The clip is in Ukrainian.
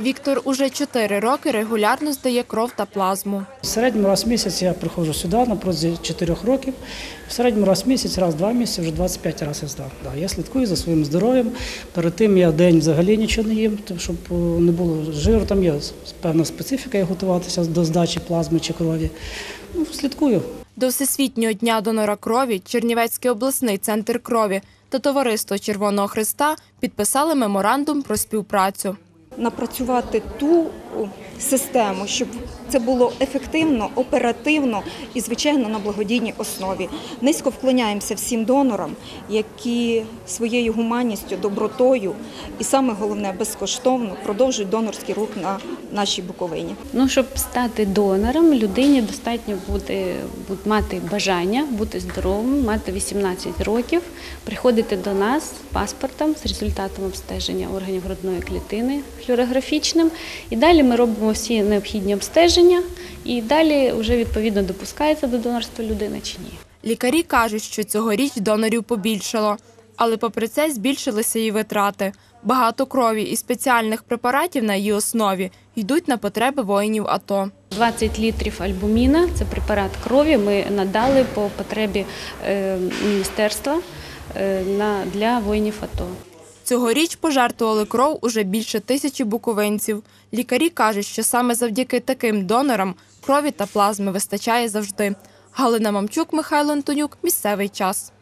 Віктор уже чотири роки регулярно здає кров та плазму. В середньому раз в місяць я приходжу сюди на протязі 4 років. В середньому раз в місяць, раз в два місяці, вже 25 разів я здав. Я слідкую за своїм здоров'ям. Перед тим я день взагалі нічого не їм, щоб е, не було жиру. Там є певна специфіка, як готуватися до здачі плазми чи крові. Ну, слідкую. До Всесвітнього дня донора крові Чернівецький обласний центр крові та Товариство Червоного Христа підписали меморандум про співпрацю. Напрацювати ту систему, щоб це було ефективно, оперативно і, звичайно, на благодійній основі. Низько вклоняємося всім донорам, які своєю гуманністю, добротою і саме головне безкоштовно продовжують донорський рух на нашій Буковині. Ну, щоб стати донором, людині достатньо бути, бу- мати бажання, бути здоровим, мати 18 років, приходити до нас з паспортом, з результатом обстеження органів грудної клітини флюорографічним. І далі ми робимо всі необхідні обстеження, і далі вже відповідно допускається до донорства людина чи ні. Лікарі кажуть, що цьогоріч донорів побільшало, але попри це збільшилися і витрати. Багато крові і спеціальних препаратів на її основі йдуть на потреби воїнів АТО. 20 літрів альбуміна це препарат крові. Ми надали по потребі е, міністерства е, для воїнів АТО. Цьогоріч пожертвували кров уже більше тисячі буковинців. Лікарі кажуть, що саме завдяки таким донорам крові та плазми вистачає завжди. Галина Мамчук, Михайло Антонюк. Місцевий час.